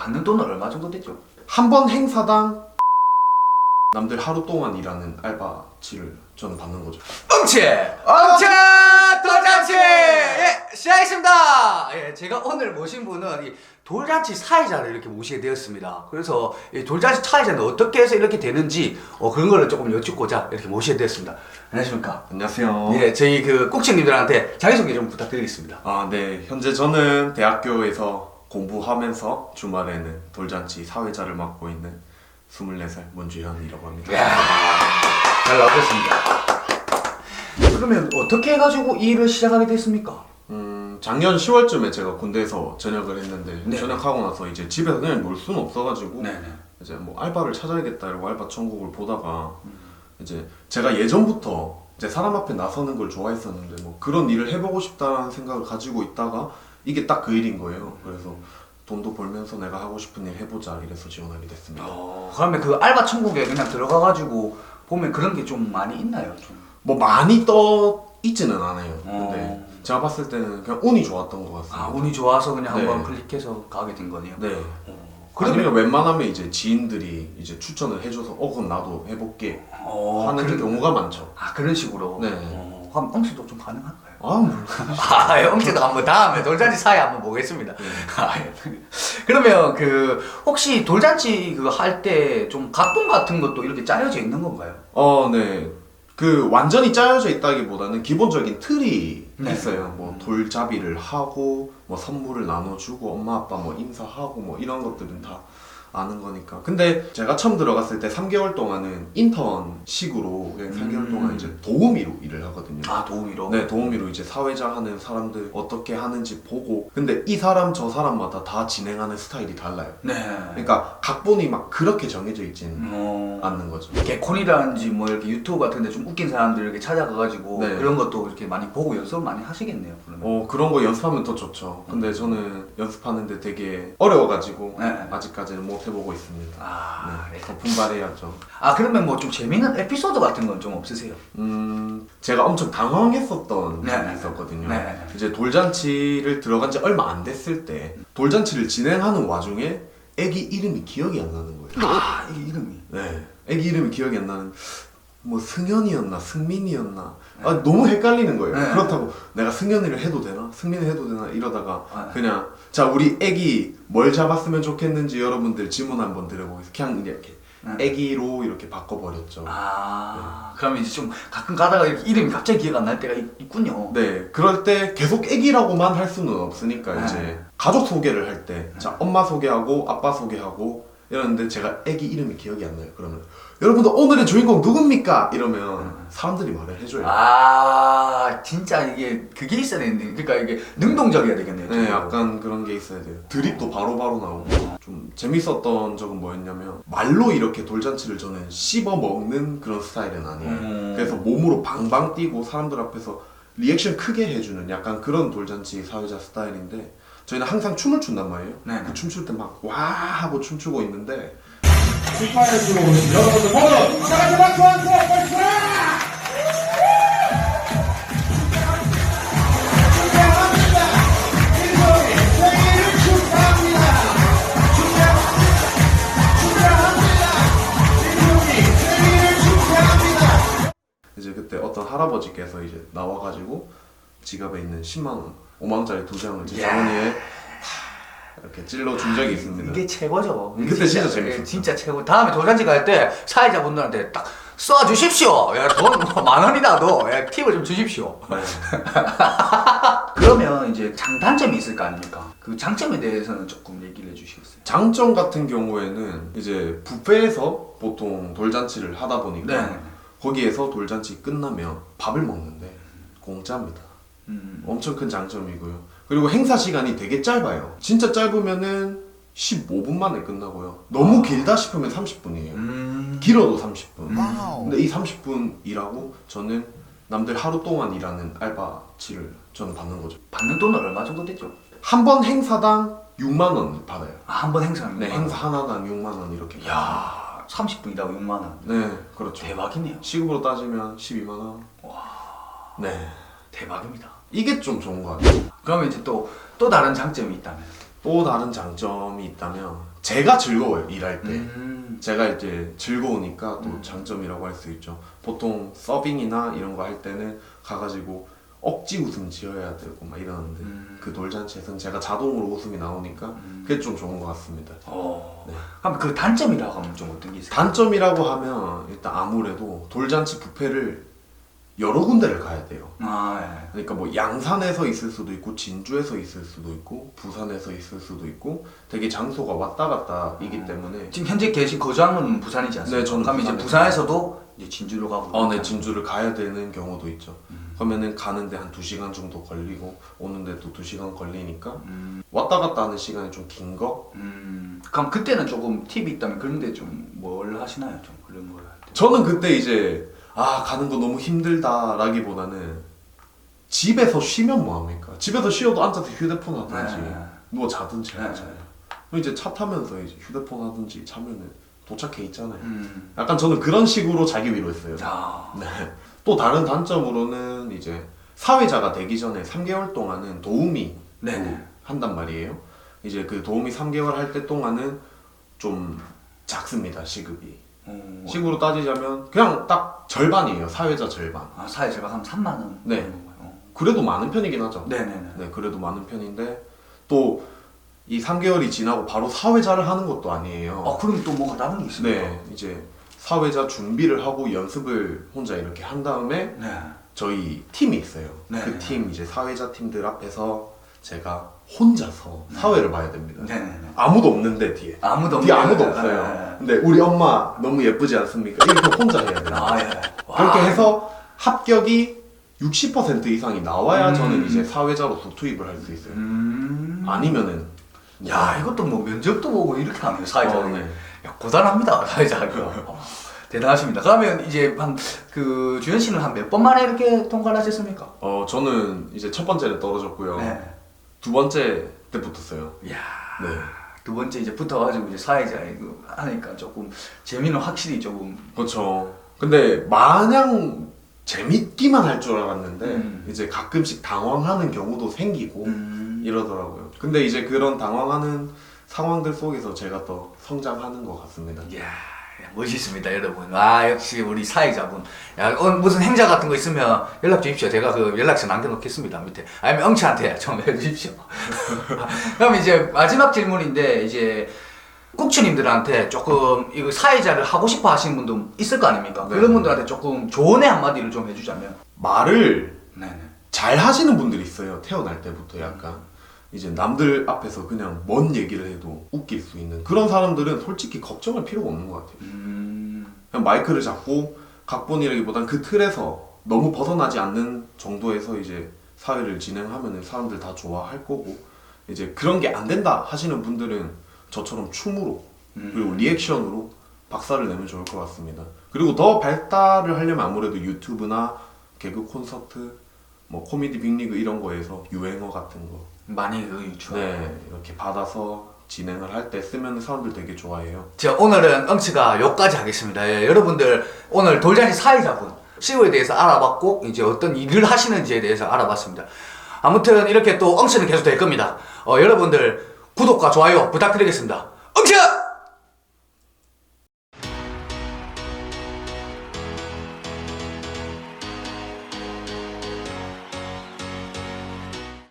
받는 돈은 얼마 정도 되죠? 한 번 행사당 남들 하루 동안 일하는 알바치를 저는 받는 거죠. 엉치! 엉치! 돌잔치! 예, 시작했습니다! 예, 제가 오늘 모신 분은 이 돌잔치 사회자를 이렇게 모시게 되었습니다. 그래서 이 돌잔치 사회자는 어떻게 해서 이렇게 되는지 어, 그런 거를 조금 여쭙고자 이렇게 모시게 되었습니다. 안녕하십니까? 안녕하세요. 예, 저희 그 꼭지님들한테 자기소개 좀 부탁드리겠습니다. 아, 네. 현재 저는 대학교에서 공부하면서 주말에는 돌잔치 사회자를 맡고 있는 24살 문주현이라고 합니다. 이야, 잘 나오셨습니다. 그러면 어떻게 해가지고 이 일을 시작하게 됐습니까? 음, 작년 10월쯤에 제가 군대에서 전역을 했는데 네. 전역하고 나서 이제 집에서 그냥 놀 수는 없어가지고 네 네. 이제 뭐 알바를 찾아야겠다 이러고 알바 천국을 보다가 이제 제가 예전부터 이제 사람 앞에 나서는 걸 좋아했었는데 뭐 그런 일을 해보고 싶다는 생각을 가지고 있다가 이게 딱 그 일인 거예요. 그래서 돈도 벌면서 내가 하고 싶은 일 해보자 이래서 지원하게 됐습니다. 어, 그러면 그 알바 천국에 그냥 들어가가지고 보면 그런 게 좀 많이 있나요? 좀. 뭐 많이 떠 있지는 않아요. 근데 어. 제가 봤을 때는 그냥 운이 좋았던 것 같습니다. 아 운이 좋아서 그냥 네. 한번 클릭해서 가게 된 거네요. 네. 어, 그러면 그러면 웬만하면 이제 지인들이 이제 추천을 해줘서 어 그럼 나도 해볼게 어, 하는 그런- 경우가 많죠. 아 그런 식으로. 네. 어, 그럼 엉치도 좀 가능할까요? 아 뭐. 아, 예, 엉치도 한번 다음에 돌잔치 사회 한번 보겠습니다. 네. 아, 예. 그러면 그 혹시 돌잔치 그거 할 때 좀 각본 같은 것도 이렇게 짜여져 있는 건가요? 어, 네. 그 완전히 짜여져 있다기보다는 기본적인 틀이 네. 있어요. 뭐 돌잡이를 하고 뭐 선물을 나눠주고 엄마 아빠 뭐 인사하고 뭐 이런 것들은 다 아는 거니까. 근데 제가 처음 들어갔을 때 3개월 동안은 인턴 식으로 그냥 3개월 음. 동안 이제 도우미로 일을 하거든요. 아 도우미로. 네, 도우미로 이제 사회자 하는 사람들 어떻게 하는지 보고. 근데 이 사람 저 사람마다 다 진행하는 스타일이 달라요. 네. 그러니까 각본이 막 그렇게 정해져 있지는 어. 않는 거죠. 개콘이라든지 뭐 이렇게 유튜브 같은데 좀 웃긴 사람들 이렇게 찾아가가지고 네. 그런 것도 이렇게 많이 보고 연습을 많이 하시겠네요. 그러면. 어 그런 거 연습하면 더 좋죠. 근데 저는 연습하는데 되게 어려워가지고 네. 아직까지는 못 해보고 있습니다. 아, 네, 네. 더 분발해야죠. 아 그러면 뭐 좀 재밌는 에피소드 같은 건 좀 없으세요? 음 제가 엄청 당황했었던 네. 적이 있었거든요. 네. 이제 돌잔치를 들어간 지 얼마 안 됐을 때 돌잔치를 진행하는 와중에 애기 이름이 기억이 안 나는 거예요. 아 이게 이름이. 네, 애기 이름이 기억이 안 나는 뭐 승현이었나 승민이었나 아, 너무 헷갈리는 거예요. 네. 그렇다고 내가 승현이를 해도 되나 승민을 해도 되나 이러다가 아. 그냥 자 우리 애기 뭘 잡았으면 좋겠는지 여러분들 질문 한번 드려보겠습니다. 그냥 이렇게 네. 애기로 이렇게 바꿔버렸죠. 아 그러면 이제 좀 가끔 가다가 이름이 갑자기 기억 안 날 때가 있, 있군요. 네, 그럴 때 계속 애기라고만 할 수는 없으니까 네. 이제 가족 소개를 할 때, 자 엄마 소개하고 아빠 소개하고 이러는데 제가 애기 이름이 기억이 안 나요. 그러면 여러분들 오늘의 주인공 누굽니까? 이러면 사람들이 말을 해줘요. 아 진짜 이게 그게 있어야 되는데 그러니까 이게 능동적이어야 되겠네요. 네, 좀. 약간 그런 게 있어야 돼요. 드립도 바로바로 나오고 좀 재밌었던 적은 뭐였냐면 말로 이렇게 돌잔치를 저는 씹어 먹는 그런 스타일은 아니에요. 음. 그래서 몸으로 방방 뛰고 사람들 앞에서 리액션 크게 해주는 약간 그런 돌잔치 사회자 스타일인데 저희는 항상 춤을 춘단 말이에요. 네네. 그 춤출 때 막 와 하고 춤추고 있는데 출판해주고 오신 여러분들 모두 박수 축하합니다. 축하합니다. 일본이 생일을 축하합니다. 이제 그때 어떤 할아버지께서 이제 나와가지고 지갑에 있는 10만 원, 5만 원짜리 두 장을 제. 주머니에 이렇게 찔러 준 적이 있습니다. 이게 최고죠. 음, 그때 진짜 재밌었죠. 진짜 최고. 다음에 돌잔치 갈때 사회자분들한테 딱 쏴 주십시오. 야, 돈만 원이다 너. 야, 팁을 좀 주십시오. 네. 그러면 이제 장단점이 있을 거 아닙니까? 그 장점에 대해서는 조금 얘기를 해주시겠어요? 장점 같은 경우에는 이제 뷔페에서 보통 돌잔치를 하다 보니까 네. 거기에서 돌잔치 끝나면 밥을 먹는데 공짜입니다. 음. 엄청 큰 장점이고요. 그리고 행사 시간이 되게 짧아요. 진짜 짧으면은 15분 만에 끝나고요. 너무 길다 싶으면 30분이에요. 음. 길어도 30분. 근데 이 30분 일하고 저는 남들 하루 동안 일하는 알바치를 저는 받는 거죠. 받는 돈은 얼마 정도 되죠? 한 번 행사당 6만 원 받아요. 아, 한 번 행사하는 네, 거. 행사 하나당 6만 원 이렇게. 받아요. 야, 30분이라고 6만 원. 네, 그렇죠. 대박이네요. 시급으로 따지면 12만 원. 네. 대박입니다. 이게 좀 좋은 것 같아요. 그러면 이제 또 또 다른 장점이 있다면 또 다른 장점이 있다면 제가 즐거워요 일할 때. 음. 제가 이제 즐거우니까 또 음. 장점이라고 할 수 있죠. 보통 서빙이나 이런 거 할 때는 가가지고 억지 웃음 지어야 되고 막 이러는데 음. 그 돌잔치에서는 제가 자동으로 웃음이 나오니까 음. 그게 좀 좋은 것 같습니다. 어. 네. 그럼 그 단점이라고 하면 좀 어떤 게 있어요? 단점이라고 하면 일단 아무래도 돌잔치 뷔페를 여러 군데를 가야 돼요. 아, 예. 그러니까 뭐 양산에서 있을 수도 있고 진주에서 있을 수도 있고 부산에서 있을 수도 있고 되게 장소가 왔다 갔다 이기 음. 때문에 지금 현재 계신 거주하는 부산이지 않습니까? 네, 저는 그럼 이제 부산에 부산에서도 이제 진주로 가고. 어, 네, 진주를 가야 되는 경우도 있죠. 음. 그러면은 가는데 한 2시간 정도 걸리고 오는데 또 2시간 걸리니까 음. 왔다 갔다 하는 시간이 좀 긴 거? 음. 그럼 그때는 조금 팁이 있다면 그런데 좀 뭘 하시나요? 좀 그런 걸 할 때. 저는 그때 이제 아 가는 거 너무 힘들다라기보다는 집에서 쉬면 뭐합니까? 집에서 쉬어도 앉아서 휴대폰 하든지 네. 누워 자든지 네. 하잖아요. 그럼 이제 차 타면서 이제 휴대폰 하든지 차면은 도착해 있잖아요. 음. 약간 저는 그런 식으로 자기 위로했어요. 아. 네. 또 다른 단점으로는 이제 사회자가 되기 전에 3개월 동안은 도우미 네네. 한단 말이에요. 이제 그 도우미 3개월 할 때 동안은 좀 작습니다 시급이. 어. 식으로 따지자면 그냥 딱 절반이에요 사회자 절반. 아, 사회 제가 한 3만 원. 네. 그래도 많은 편이긴 하죠. 네네네. 네, 그래도 많은 편인데 또 이 3개월이 지나고 바로 사회자를 하는 것도 아니에요. 아, 그럼 또 뭐가 다른 게 있습니까? 네, 이제 사회자 준비를 하고 연습을 혼자 이렇게 한 다음에 네. 저희 팀이 있어요. 네. 그 팀 이제 사회자 팀들 앞에서 제가 혼자서 사회를 봐야 됩니다. 네네네. 아무도 없는데 뒤에. 아무도 뒤에 없네요. 아무도 네, 없어요. 네. 근데 우리 엄마 너무 예쁘지 않습니까? 이렇게 혼자 해야 돼요. 아, 예. 그렇게 와. 해서 합격이 60% 이상이 나와야 음. 저는 이제 사회자로서 투입을 할 수 있어요. 음. 아니면은 야, 이것도 뭐 면접도 보고 이렇게 하네요, 사회자. 어, 네. 야, 고단합니다, 사회자. 어, 대단하십니다. 그러면 이제 한 그 주현 씨는 한 몇 번 만에 이렇게 통과를 하셨습니까? 어 저는 이제 첫 번째는 떨어졌고요. 네. 두 번째 때 붙었어요. 이야. 네. 두 번째 이제 붙어가지고 이제 사회자 이거 하니까 조금 재미는 확실히 조금 그렇죠. 근데 마냥 재밌기만 할 줄 알았는데 음. 이제 가끔씩 당황하는 경우도 생기고 음. 이러더라고요. 근데 이제 그런 당황하는 상황들 속에서 제가 더 성장하는 것 같습니다. 이야, 멋있습니다, 여러분. 아, 역시 우리 사회자분. 야, 어, 무슨 행사 같은 거 있으면 연락 주십시오. 제가 그 연락처 남겨놓겠습니다, 밑에. 아니면 엉치한테 좀 해주십시오. 그럼 이제 마지막 질문인데, 이제 국주님들한테 조금 이거 사회자를 하고 싶어 하시는 분도 있을 거 아닙니까? 네. 그런 분들한테 조금 조언의 한마디를 좀 해주자면. 말을 네네. 잘 하시는 분들이 있어요. 태어날 때부터 약간 이제 남들 앞에서 그냥 뭔 얘기를 해도 웃길 수 있는 그런 사람들은 솔직히 걱정할 필요가 없는 것 같아요. 음, 그냥 마이크를 잡고 각본이라기보단 그 틀에서 너무 벗어나지 않는 정도에서 이제 사회를 진행하면 사람들 다 좋아할 거고 이제 그런 게 안 된다 하시는 분들은 저처럼 춤으로 음. 그리고 리액션으로 박살을 내면 좋을 것 같습니다. 그리고 더 발달을 하려면 아무래도 유튜브나 개그 콘서트, 뭐 코미디 빅리그 이런 거에서 유행어 같은 거, 많이 그 좋아요. 네 이렇게 받아서 진행을 할 때 쓰면 사람들 되게 좋아해요. 자, 오늘은 엉치가 여기까지 하겠습니다. 예, 여러분들 오늘 돌잔치 사회자분 CEO에 대해서 알아봤고 이제 어떤 일을 하시는지에 대해서 알아봤습니다. 아무튼 이렇게 또 엉치는 계속 될 겁니다. 어, 여러분들 구독과 좋아요 부탁드리겠습니다. 엉치!